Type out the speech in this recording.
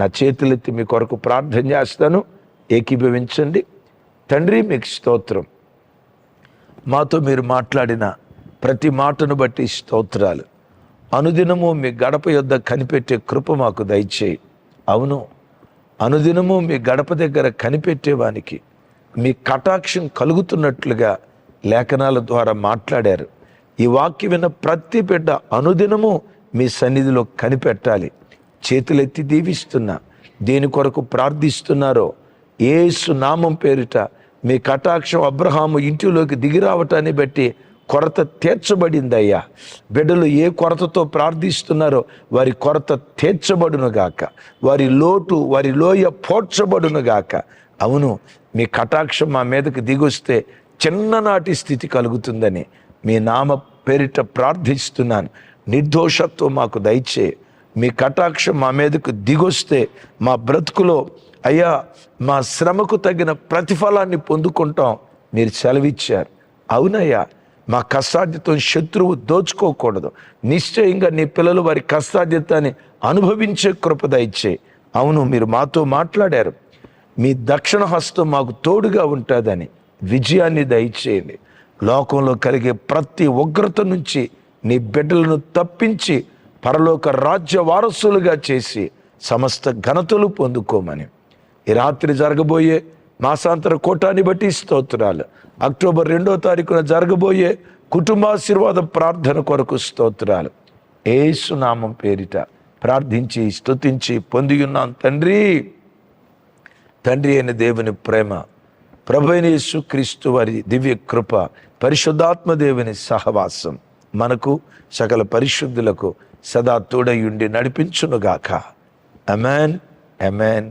నా చేతులెత్తి మీ కొరకు ప్రార్థన చేస్తాను. ఏకీభవించండి. తండ్రి మీకు స్తోత్రం. మాతో మీరు మాట్లాడిన ప్రతి మాటను బట్టి స్తోత్రాలు. అనుదినము మీ గడప యొద్ద కనిపెట్టే కృప మాకు దయచేయి. అవును అనుదినము మీ గడప దగ్గర కనిపెట్టేవానికి మీ కటాక్షం కలుగుతున్నట్లుగా లేఖనాల ద్వారా మాట్లాడారు. ఈ వాక్యం విన్న ప్రతి బిడ్డ అనుదినము మీ సన్నిధిలో కనిపెట్టాలి. చేతులెత్తి దీవిస్తున్నా. దేని కొరకు ప్రార్థిస్తున్నారో ఏసు నామం పేరిట మీ కటాక్షం అబ్రహాము ఇంటిలోకి దిగిరావటాన్ని బట్టి కొరత తీర్చబడిందయ్యా. బిడ్డలు ఏ కొరతతో ప్రార్థిస్తున్నారో వారి కొరత తీర్చబడునుగాక వారి లోటు వారి లోయ పోడ్చబడునుగాక అవును మీ కటాక్షం మా మీదకి దిగొస్తే చిన్ననాటి స్థితి కలుగుతుందని మీ నామ పేరిట ప్రార్థిస్తున్నాను. నిర్దోషత్వం మాకు దయచేయి. మీ కటాక్షం మా మీదకు దిగొస్తే మా బ్రతుకులో అయ్యా మా శ్రమకు తగిన ప్రతిఫలాన్ని పొందుకుంటాం మీరు సెలవిచ్చారు. అవునయ్యా మా కష్టాధ్యతం శత్రువు దోచుకోకూడదు. నిశ్చయంగా నీ పిల్లలు వారి కష్టాధ్యతాన్ని అనుభవించే కృపద ఇచ్చే అవును మీరు మాతో మాట్లాడారు. మీ దక్షిణ హస్తం మాకు తోడుగా ఉంటుందని విజయాన్ని దయచేయండి. లోకంలో కలిగే ప్రతి ఉగ్రత నుంచి నీ బిడ్డలను తప్పించి పరలోక రాజ్య వారసులుగా చేసి సమస్త ఘనతలు పొందుకోమని. ఈ రాత్రి జరగబోయే మాసాంతర కోటాన్ని బట్టి స్తోత్రాలు. అక్టోబర్ రెండో తారీఖున జరగబోయే కుటుంబాశీర్వాద ప్రార్థన కొరకు స్తోత్రాలు. ఏసునామం పేరిట ప్రార్థించి స్తుతించి పొంది ఉన్నాం తండ్రి. తండ్రి అయిన దేవుని ప్రేమ ప్రభు క్రీస్తు వారి దివ్య కృప పరిశుద్ధాత్మ దేవుని సహవాసం మనకు సకల పరిశుద్ధులకు సదా తోడయుండి నడిపించునుగాక అమెన్ అమెన్